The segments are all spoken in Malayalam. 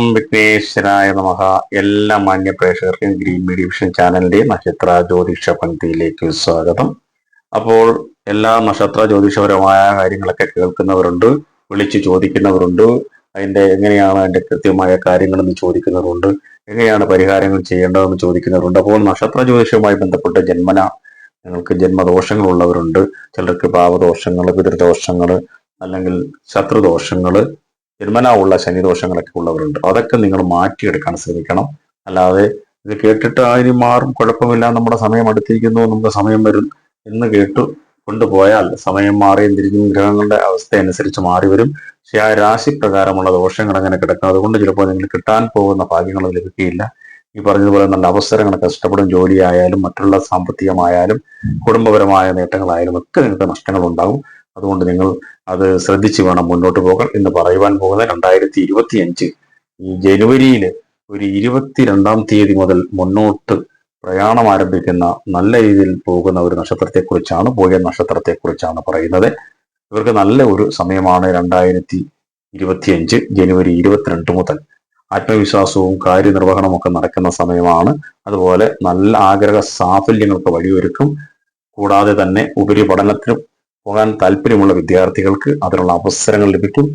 ഓം വിഘ്നേശ്വരായ നമഃ. എല്ലാ മാന്യ പ്രേക്ഷകർക്കും ഗ്രീൻ മീഡിയ ചാനലിന്റെ നക്ഷത്ര ജ്യോതിഷ പങ്ക്തിയിലേക്ക് സ്വാഗതം. അപ്പോൾ എല്ലാ നക്ഷത്ര ജ്യോതിഷപരമായ കാര്യങ്ങളൊക്കെ കേൾക്കുന്നവരുണ്ട് വിളിച്ചു ചോദിക്കുന്നവരുണ്ട് അതിന്റെ എങ്ങനെയാണ് അതിന്റെ കൃത്യമായ കാര്യങ്ങളെന്ന് ചോദിക്കുന്നവരുണ്ട് എങ്ങനെയാണ് പരിഹാരങ്ങൾ ചെയ്യേണ്ടതെന്ന് ചോദിക്കുന്നവരുണ്ട്. അപ്പോൾ നക്ഷത്ര ജ്യോതിഷവുമായി ബന്ധപ്പെട്ട് ജന്മന ജന്മദോഷങ്ങൾ ഉള്ളവരുണ്ട് ചിലർക്ക് പാവദോഷങ്ങൾ പിതൃദോഷങ്ങൾ അല്ലെങ്കിൽ ശത്രുദോഷങ്ങൾ ജന്മന ഉള്ള ശനിദോഷങ്ങളൊക്കെ ഉള്ളവരുണ്ട്. അതൊക്കെ നിങ്ങൾ മാറ്റിയെടുക്കാൻ ശ്രമിക്കണം. അല്ലാതെ ഇത് കേട്ടിട്ട് ആരും മാറും കുഴപ്പമില്ല നമ്മുടെ സമയം അടുത്തിരിക്കുന്നു നമ്മുടെ സമയം വരും എന്ന് കേട്ടു കൊണ്ടുപോയാൽ സമയം മാറിയും തിരിഞ്ഞും ഗ്രഹങ്ങളുടെ അവസ്ഥ അനുസരിച്ച് മാറി വരും. പക്ഷെ ആ രാശി പ്രകാരമുള്ള ദോഷങ്ങൾ അങ്ങനെ കിടക്കും. അതുകൊണ്ട് ചിലപ്പോൾ നിങ്ങൾ കിട്ടാൻ പോകുന്ന ഭാഗ്യങ്ങൾ ലഭിക്കുകയില്ല. ഈ പറഞ്ഞതുപോലെ നല്ല അവസരങ്ങൾ കഷ്ടപ്പെടും ജോലിയായാലും മറ്റുള്ള സാമ്പത്തികമായാലും കുടുംബപരമായ നേട്ടങ്ങളായാലും ഒക്കെ നിങ്ങൾക്ക് നഷ്ടങ്ങൾ ഉണ്ടാകും അതുകൊണ്ട് നിങ്ങൾ അത് ശ്രദ്ധിച്ച് വേണം മുന്നോട്ട് പോകാൻ. എന്ന് പറയുവാൻ പോകുന്ന രണ്ടായിരത്തി ഇരുപത്തി അഞ്ച് ഈ ജനുവരിയിൽ ഒരു ഇരുപത്തിരണ്ടാം തീയതി മുതൽ മുന്നോട്ട് പ്രയാണം ആരംഭിക്കുന്ന നല്ല രീതിയിൽ പോകുന്ന ഒരു നക്ഷത്രത്തെക്കുറിച്ചാണ് പോയ നക്ഷത്രത്തെക്കുറിച്ചാണ് പറയുന്നത്. ഇവർക്ക് നല്ല ഒരു സമയമാണ് രണ്ടായിരത്തി ഇരുപത്തിയഞ്ച് ജനുവരി ഇരുപത്തിരണ്ട് മുതൽ. ആത്മവിശ്വാസവും കാര്യനിർവഹണവും ഒക്കെ നടക്കുന്ന സമയമാണ്. അതുപോലെ നല്ല ആഗ്രഹ സാഫല്യങ്ങൾക്ക് വഴിയൊരുക്കും. കൂടാതെ തന്നെ ഉപരിപഠനത്തിനും പോകാൻ താല്പര്യമുള്ള വിദ്യാർത്ഥികൾക്ക് അതിനുള്ള അവസരങ്ങൾ ലഭിക്കും.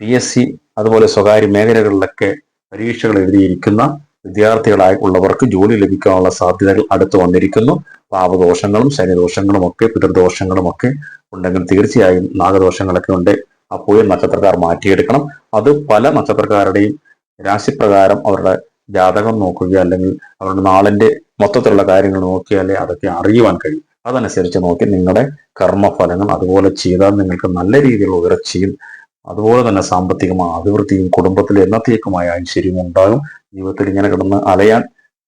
പി എസ് സി അതുപോലെ സ്വകാര്യ മേഖലകളിലൊക്കെ പരീക്ഷകൾ എഴുതിയിരിക്കുന്ന വിദ്യാർത്ഥികളായി ഉള്ളവർക്ക് ജോലി ലഭിക്കാനുള്ള സാധ്യതകൾ അടുത്തു വന്നിരിക്കുന്നു. പാപദോഷങ്ങളും ശനിദോഷങ്ങളും ഒക്കെ പിതൃദോഷങ്ങളും ഒക്കെ ഉണ്ടെങ്കിൽ തീർച്ചയായും നാഗദോഷങ്ങളൊക്കെ ഉണ്ട്. അപ്പോൾ നക്ഷത്രക്കാർ മാറ്റിയെടുക്കണം. അത് പല നക്ഷത്രക്കാരുടെയും രാശിപ്രകാരം അവരുടെ ജാതകം നോക്കുക അല്ലെങ്കിൽ അവരുടെ നാളിന്റെ മൊത്തത്തിലുള്ള കാര്യങ്ങൾ നോക്കിയാലേ അതൊക്കെ അറിയുവാൻ കഴിയും. അതനുസരിച്ച് നോക്കി നിങ്ങളുടെ കർമ്മഫലങ്ങൾ അതുപോലെ ചെയ്താൽ നിങ്ങൾക്ക് നല്ല രീതിയിലുള്ള ഉയർച്ചയും അതുപോലെ തന്നെ സാമ്പത്തികമായ അഭിവൃദ്ധിയും കുടുംബത്തിൽ എന്നത്തേക്കുമായ ഐശ്വര്യവും ഉണ്ടാകും. ജീവിതത്തിൽ ഇങ്ങനെ കിടന്ന് അലയാൻ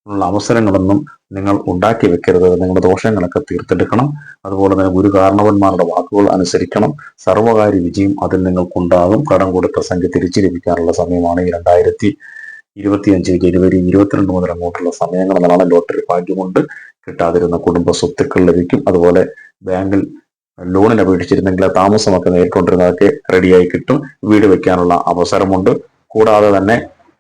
ഉള്ള അവസരങ്ങളൊന്നും നിങ്ങൾ ഉണ്ടാക്കി വെക്കരുത്. നിങ്ങളുടെ ദോഷങ്ങളൊക്കെ തീർത്തെടുക്കണം. അതുപോലെ തന്നെ ഗുരു കാരണവന്മാരുടെ വാക്കുകൾ അനുസരിക്കണം. സർവകാര്യ വിജയം അതിൽ നിങ്ങൾക്കുണ്ടാകും. കടം കൊടുത്ത സംഖ്യ തിരിച്ചു ലഭിക്കാനുള്ള സമയമാണ് ഈ രണ്ടായിരത്തി ഇരുപത്തിയഞ്ച് ജനുവരി ഇരുപത്തിരണ്ട് മുതൽ അങ്ങോട്ടുള്ള സമയങ്ങൾ എന്നാണ് ലോട്ടറി കൊണ്ട് കിട്ടാതിരുന്ന കുടുംബ സ്വത്തുക്കൾ ലഭിക്കും. അതുപോലെ ബാങ്കിൽ ലോണിന് അപേക്ഷിച്ചിരുന്നെങ്കിൽ താമസമൊക്കെ നേരിട്ടുകൊണ്ടിരുന്നതൊക്കെ റെഡിയായി കിട്ടും. വീട് വെക്കാനുള്ള അവസരമുണ്ട്. കൂടാതെ തന്നെ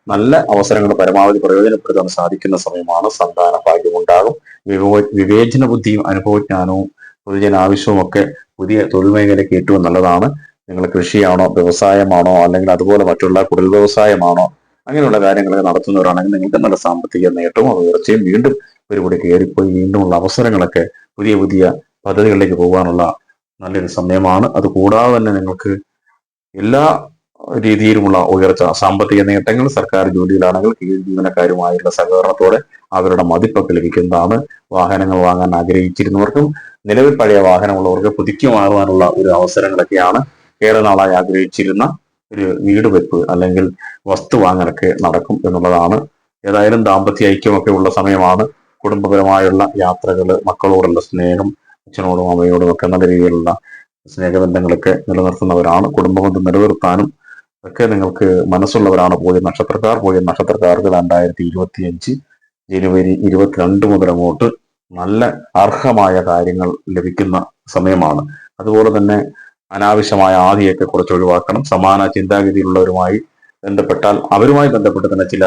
നല്ല അവസരങ്ങൾ പരമാവധി പ്രയോജനപ്പെടുത്താൻ സാധിക്കുന്ന സമയമാണ് സന്താന ഭാഗ്യമുണ്ടാകും. വിവോ വിവേചന ബുദ്ധിയും അനുഭവജ്ഞാനവും പൊതുജന ആവശ്യവും ഒക്കെ പുതിയ തൊഴിൽ മേഖലയ്ക്ക് ഏറ്റവും നല്ലതാണ്. നിങ്ങൾ കൃഷിയാണോ വ്യവസായമാണോ അല്ലെങ്കിൽ അതുപോലെ മറ്റുള്ള കുടിൽ വ്യവസായമാണോ അങ്ങനെയുള്ള കാര്യങ്ങളൊക്കെ നടത്തുന്നവരാണെങ്കിൽ നിങ്ങൾക്ക് നല്ല സാമ്പത്തിക നേട്ടവും അത് ഉയർച്ചയും വീണ്ടും ഒരുപടി കയറിപ്പോയി വീണ്ടുമുള്ള അവസരങ്ങളൊക്കെ പുതിയ പുതിയ പദ്ധതികളിലേക്ക് പോകാനുള്ള നല്ലൊരു സമയമാണ്. അത് കൂടാതെ തന്നെ നിങ്ങൾക്ക് എല്ലാ രീതിയിലുമുള്ള ഉയർച്ച സാമ്പത്തിക നേട്ടങ്ങൾ സർക്കാർ ജോലിയിലാണെങ്കിൽ കീഴ് ജീവനക്കാരുമായുള്ള സഹകരണത്തോടെ അവരുടെ മതിപ്പൊക്കെ ലഭിക്കുന്നതാണ്. വാഹനങ്ങൾ വാങ്ങാൻ ആഗ്രഹിച്ചിരുന്നവർക്കും നിലവിൽ പഴയ വാഹനമുള്ളവർക്ക് പുതുക്കി മാറുവാനുള്ള ഒരു അവസരങ്ങളൊക്കെയാണ് ഏറെ നാളായി ആഗ്രഹിച്ചിരുന്ന ഒരു വീട് വെപ്പ് അല്ലെങ്കിൽ വസ്തു വാങ്ങലൊക്കെ നടക്കും എന്നുള്ളതാണ്. ഏതായാലും ദാമ്പത്യ ഐക്യമൊക്കെ ഉള്ള സമയമാണ്. കുടുംബപരമായുള്ള യാത്രകൾ മക്കളോടുള്ള സ്നേഹം അച്ഛനോടും അമ്മയോടും ഒക്കെ നല്ല രീതിയിലുള്ള സ്നേഹബന്ധങ്ങളൊക്കെ നിലനിർത്തുന്നവരാണ്. കുടുംബബന്ധം നിലനിർത്താനും ഒക്കെ നിങ്ങൾക്ക് മനസ്സുള്ളവരാണ് പോയ നക്ഷത്രക്കാർ. പോയ നക്ഷത്രക്കാർക്ക് രണ്ടായിരത്തി ഇരുപത്തി അഞ്ച് ജനുവരി ഇരുപത്തിരണ്ട് മുതൽ അങ്ങോട്ട് നല്ല അർഹമായ കാര്യങ്ങൾ ലഭിക്കുന്ന സമയമാണ്. അതുപോലെ തന്നെ അനാവശ്യമായ ആദിയൊക്കെ കുറച്ച് ഒഴിവാക്കണം. സമാന ചിന്താഗതിയിലുള്ളവരുമായി ബന്ധപ്പെട്ടാൽ അവരുമായി ബന്ധപ്പെട്ട് തന്നെ ചില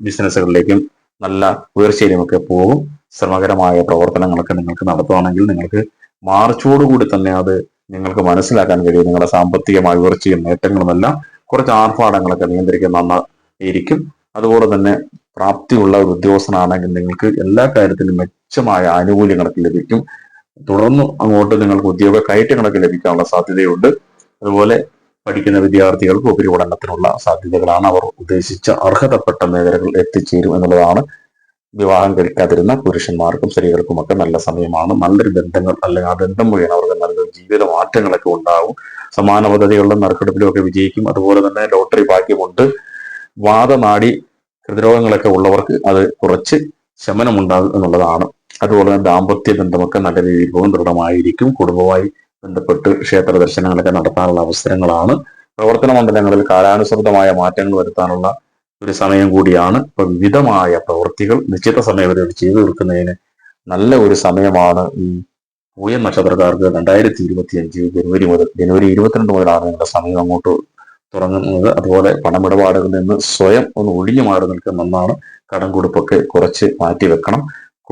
ബിസിനസ്സുകളിലേക്കും നല്ല ഉയർച്ചയിലുമൊക്കെ പോകും. ശ്രമകരമായ പ്രവർത്തനങ്ങളൊക്കെ നിങ്ങൾക്ക് നടത്തുകയാണെങ്കിൽ നിങ്ങൾക്ക് മാർച്ചോടുകൂടി തന്നെ അത് നിങ്ങൾക്ക് മനസ്സിലാക്കാൻ കഴിയും. നിങ്ങളുടെ സാമ്പത്തികമായ ഉയർച്ചയും നേട്ടങ്ങളുമെല്ലാം കുറച്ച് ആർഭാടങ്ങളൊക്കെ നിയന്ത്രിക്കാൻ നന്നായിരിക്കും അതുപോലെ തന്നെ പ്രാപ്തിയുള്ള ഒരു ഉദ്യോഗസ്ഥനാണെങ്കിൽ നിങ്ങൾക്ക് എല്ലാ കാര്യത്തിലും മെച്ചമായ ആനുകൂല്യങ്ങളൊക്കെ ലഭിക്കും. തുടർന്ന് അങ്ങോട്ട് നിങ്ങൾക്ക് ഉദ്യോഗ കയറ്റങ്ങളൊക്കെ ലഭിക്കാനുള്ള സാധ്യതയുണ്ട്. അതുപോലെ പഠിക്കുന്ന വിദ്യാർത്ഥികൾക്ക് ഉപരിപഠനത്തിനുള്ള സാധ്യതകളാണ് അവർ ഉദ്ദേശിച്ച അർഹതപ്പെട്ട മേഖലകൾ എത്തിച്ചേരും എന്നുള്ളതാണ്. വിവാഹം കഴിക്കാതിരുന്ന പുരുഷന്മാർക്കും സ്ത്രീകൾക്കുമൊക്കെ നല്ല സമയമാണ്. നല്ലൊരു ബന്ധങ്ങൾ അല്ലെങ്കിൽ ആ ബന്ധം വഴിയാണ് അവർക്ക് നല്ലൊരു ജീവിത മാറ്റങ്ങളൊക്കെ ഉണ്ടാവും. സമാന പദ്ധതികളിലും നറുക്കെടുപ്പിലും ഒക്കെ വിജയിക്കും. അതുപോലെ തന്നെ ലോട്ടറി ഭാഗ്യമുണ്ട്. വാദനാടി ഹൃദ്രോഗങ്ങളൊക്കെ ഉള്ളവർക്ക് അത് കുറച്ച് ശമനമുണ്ടാകും എന്നുള്ളതാണ് അതുപോലെ തന്നെ ദാമ്പത്യ ബന്ധമൊക്കെ നല്ല രീതിയിൽ ദൃഢമായിരിക്കും. കുടുംബവുമായി ബന്ധപ്പെട്ട് ക്ഷേത്ര ദർശനങ്ങളൊക്കെ നടത്താനുള്ള അവസരങ്ങളാണ്. പ്രവർത്തന മണ്ഡലങ്ങളിൽ കാലാനുസൃതമായ മാറ്റങ്ങൾ വരുത്താനുള്ള ഒരു സമയം കൂടിയാണ്. ഇപ്പൊ വിവിധമായ പ്രവൃത്തികൾ നിശ്ചിത സമയപരിധി ചെയ്തു തീർക്കുന്നതിന് നല്ല ഒരു സമയമാണ് ഈ പൂയ നക്ഷത്രക്കാർക്ക് രണ്ടായിരത്തി ഇരുപത്തി അഞ്ച് ജനുവരി മുതൽ ജനുവരി ഇരുപത്തിരണ്ട് മുതലാണ് നിങ്ങളുടെ സമയം അങ്ങോട്ട് തുടങ്ങുന്നത്. അതുപോലെ പണമിടപാടുകളിൽ നിന്ന് സ്വയം ഒന്ന് ഒഴിഞ്ഞു മാറി നിൽക്കുന്ന ഒന്നാണ് കടം കൊടുപ്പൊക്കെ കുറച്ച് മാറ്റി വെക്കണം.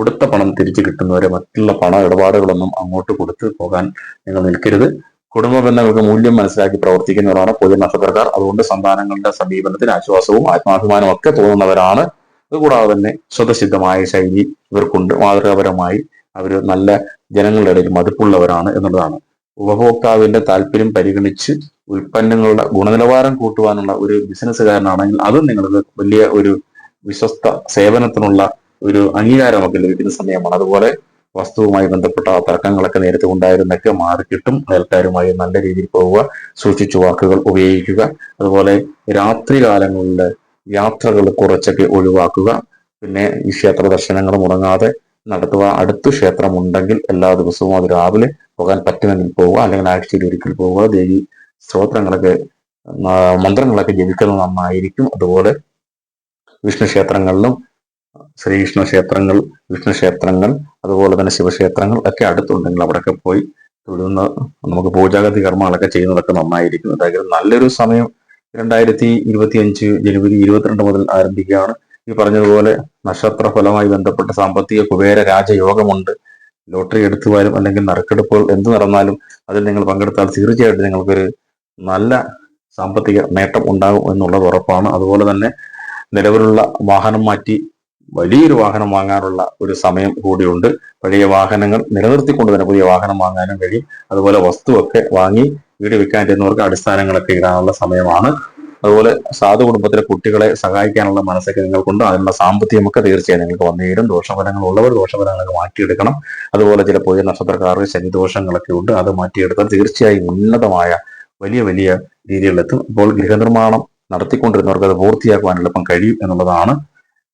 കൊടുത്ത പണം തിരിച്ചു കിട്ടുന്നവരെ മറ്റുള്ള പണ ഇടപാടുകളൊന്നും അങ്ങോട്ട് കൊടുത്തു പോകാൻ നിങ്ങൾ നിൽക്കരുത്. കുടുംബ ബന്ധങ്ങൾക്ക് മൂല്യം മനസ്സിലാക്കി പ്രവർത്തിക്കുന്നവരാണ് പൊതു നക്ഷത്രക്കാർ അതുകൊണ്ട് സന്താനങ്ങളുടെ സമീപനത്തിന് ആശ്വാസവും ആത്മാഭിമാനവും ഒക്കെ തോന്നുന്നവരാണ്. അതുകൂടാതെ തന്നെ സ്വതസിദ്ധമായ ശൈലി ഇവർക്കുണ്ട്. മാതൃകാപരമായി അവർ നല്ല ജനങ്ങളുടെ ഇടയിൽ മതിപ്പുള്ളവരാണ് എന്നുള്ളതാണ്. ഉപഭോക്താവിന്റെ താല്പര്യം പരിഗണിച്ച് ഉൽപ്പന്നങ്ങളുടെ ഗുണനിലവാരം കൂട്ടുവാനുള്ള ഒരു ബിസിനസ്സുകാരനാണെങ്കിൽ അതും നിങ്ങൾക്ക് വലിയ ഒരു വിശ്വസ്ത സേവനത്തിനുള്ള ഒരു അംഗീകാരമൊക്കെ ലഭിക്കുന്ന സമയമാണ്. അതുപോലെ വസ്തുവുമായി ബന്ധപ്പെട്ട തർക്കങ്ങളൊക്കെ നേരത്തെ ഉണ്ടായിരുന്നൊക്കെ മാറിക്കിട്ടും അയൽക്കാരുമായി നല്ല രീതിയിൽ പോവുക സൂക്ഷിച്ചു വാക്കുകൾ ഉപയോഗിക്കുക. അതുപോലെ രാത്രി കാലങ്ങളിൽ യാത്രകൾ കുറച്ചൊക്കെ ഒഴിവാക്കുക. പിന്നെ ഈ ക്ഷേത്ര ദർശനങ്ങൾ മുടങ്ങാതെ നടത്തുക. അടുത്ത് ക്ഷേത്രം ഉണ്ടെങ്കിൽ എല്ലാ ദിവസവും അത് രാവിലെ പോകാൻ പറ്റുമെങ്കിൽ പോവുക. അല്ലെങ്കിൽ ആഴ്ചയിൽ ഒരിക്കൽ പോവുക. ദേവി സ്തോത്രങ്ങളൊക്കെ ആ, മന്ത്രങ്ങളൊക്കെ ജപിക്കുന്നത് നന്നായിരിക്കും. അതുപോലെ വിഷ്ണു ക്ഷേത്രങ്ങളിലും ശ്രീകൃഷ്ണ ക്ഷേത്രങ്ങൾ വിഷ്ണു ക്ഷേത്രങ്ങൾ അതുപോലെ തന്നെ ശിവക്ഷേത്രങ്ങൾ ഒക്കെ അടുത്തുണ്ടെങ്കിൽ അവിടെയൊക്കെ പോയി തൊഴുന്ന നമുക്ക് പൂജാഗതി കർമ്മങ്ങളൊക്കെ ചെയ്യുന്നതൊക്കെ നന്നായിരിക്കും അതായത് നല്ലൊരു സമയം രണ്ടായിരത്തി ഇരുപത്തി അഞ്ച് ജനുവരി ഇരുപത്തിരണ്ട് മുതൽ ആരംഭിക്കുകയാണ്. ഈ പറഞ്ഞതുപോലെ നക്ഷത്ര ഫലമായി ബന്ധപ്പെട്ട സാമ്പത്തിക കുബേര രാജയോഗമുണ്ട്. ലോട്ടറി എടുത്തുവാലും അല്ലെങ്കിൽ നറുക്കെടുപ്പുകൾ എന്ത് നടന്നാലും അതിൽ നിങ്ങൾ പങ്കെടുത്താൽ തീർച്ചയായിട്ടും നിങ്ങൾക്കൊരു നല്ല സാമ്പത്തിക നേട്ടം ഉണ്ടാകും എന്നുള്ളത് ഉറപ്പാണ്. അതുപോലെ തന്നെ നിലവിലുള്ള വാഹനം മാറ്റി വലിയൊരു വാഹനം വാങ്ങാനുള്ള ഒരു സമയം കൂടിയുണ്ട്. പഴയ വാഹനങ്ങൾ നിലനിർത്തിക്കൊണ്ട് തന്നെ പുതിയ വാഹനം വാങ്ങാനും കഴിയും. അതുപോലെ വസ്തുവൊക്കെ വാങ്ങി വീട് വെക്കാൻ ചെന്നവർക്ക് അടിസ്ഥാനങ്ങളൊക്കെ ഇടാനുള്ള സമയമാണ്. അതുപോലെ സാധു കുടുംബത്തിലെ കുട്ടികളെ സഹായിക്കാനുള്ള മനസ്സൊക്കെ നിങ്ങൾക്കുണ്ട്. അതിനുള്ള സാമ്പത്തികമൊക്കെ തീർച്ചയായും നിങ്ങൾക്ക് വന്നേരും ദോഷഫലങ്ങൾ ഉള്ളവർ ദോഷഫലങ്ങളൊക്കെ മാറ്റിയെടുക്കണം. അതുപോലെ ചില പൊയ്യ നക്ഷത്രക്കാർക്ക് ശനിദോഷങ്ങളൊക്കെ ഉണ്ട്. അത് മാറ്റിയെടുത്താൽ തീർച്ചയായും ഉന്നതമായ വലിയ വലിയ രീതികളിലെത്തും അപ്പോൾ ഗൃഹനിർമ്മാണം നടത്തിക്കൊണ്ടിരുന്നവർക്ക് അത് പൂർത്തിയാക്കുവാൻ എളുപ്പം കഴിയും എന്നുള്ളതാണ്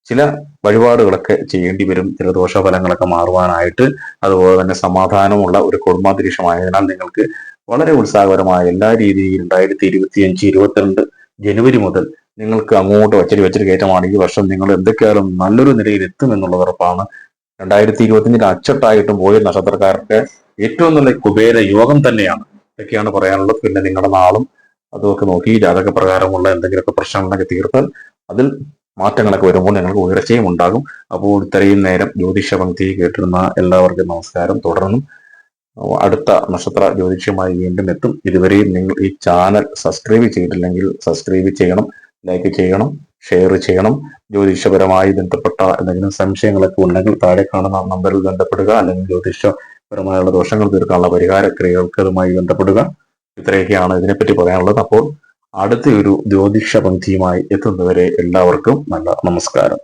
ചില വഴിപാടുകളൊക്കെ ചെയ്യേണ്ടി വരും. ചില ദോഷഫലങ്ങളൊക്കെ മാറുവാനായിട്ട് അതുപോലെ തന്നെ സമാധാനമുള്ള ഒരു കുടുംബാന്തരീക്ഷമായതിനാൽ നിങ്ങൾക്ക് വളരെ ഉത്സാഹപരമായ എല്ലാ രീതിയിലും രണ്ടായിരത്തി ഇരുപത്തി അഞ്ച് ഇരുപത്തിരണ്ട് ജനുവരി മുതൽ നിങ്ങൾക്ക് അങ്ങോട്ട് വച്ചരി വച്ചരി കയറ്റമാണ്. ഈ വർഷം നിങ്ങൾ എന്തൊക്കെയായാലും നല്ലൊരു നിലയിൽ എത്തും എന്നുള്ളത് ഉറപ്പാണ്. രണ്ടായിരത്തി ഇരുപത്തിയഞ്ചിന് അച്ചട്ടായിട്ടും പോയ നക്ഷത്രക്കാർക്ക് ഏറ്റവും നല്ല കുബേര യോഗം തന്നെയാണ്. ഇതൊക്കെയാണ് പറയാനുള്ളത്. പിന്നെ നിങ്ങളുടെ നാളും അതുമൊക്കെ നോക്കി ജാതക പ്രകാരമുള്ള എന്തെങ്കിലുമൊക്കെ പ്രശ്നങ്ങളൊക്കെ തീർത്താൽ അതിൽ മാറ്റങ്ങളൊക്കെ വരുമ്പോൾ ഞങ്ങൾക്ക് ഉയർച്ചയും ഉണ്ടാകും. അപ്പോൾ ഇത്രയും നേരം ജ്യോതിഷ പങ്ക്തി കേട്ടിരുന്ന എല്ലാവർക്കും നമസ്കാരം. തുടർന്നും അടുത്ത നക്ഷത്ര ജ്യോതിഷമായി വീണ്ടും എത്തും. ഇതുവരെയും നിങ്ങൾ ഈ ചാനൽ സബ്സ്ക്രൈബ് ചെയ്തിട്ടില്ലെങ്കിൽ സബ്സ്ക്രൈബ് ചെയ്യണം ലൈക്ക് ചെയ്യണം ഷെയർ ചെയ്യണം. ജ്യോതിഷപരമായി ബന്ധപ്പെട്ട എന്തെങ്കിലും സംശയങ്ങളൊക്കെ ഉണ്ടെങ്കിൽ താഴെ കാണുന്ന നമ്പറിൽ ബന്ധപ്പെടുക. അല്ലെങ്കിൽ ജ്യോതിഷപരമായുള്ള ദോഷങ്ങൾ തീർക്കാനുള്ള പരിഹാര ക്രിയകൾക്ക് അതുമായി ബന്ധപ്പെടുക. ഇത്രയൊക്കെയാണ് ഇതിനെപ്പറ്റി പറയാനുള്ളത്. അപ്പോൾ അടുത്ത ഒരു ജ്യോതിഷ പങ്ക്തിയുമായി എത്തുന്നവരെ എല്ലാവർക്കും നല്ല നമസ്കാരം.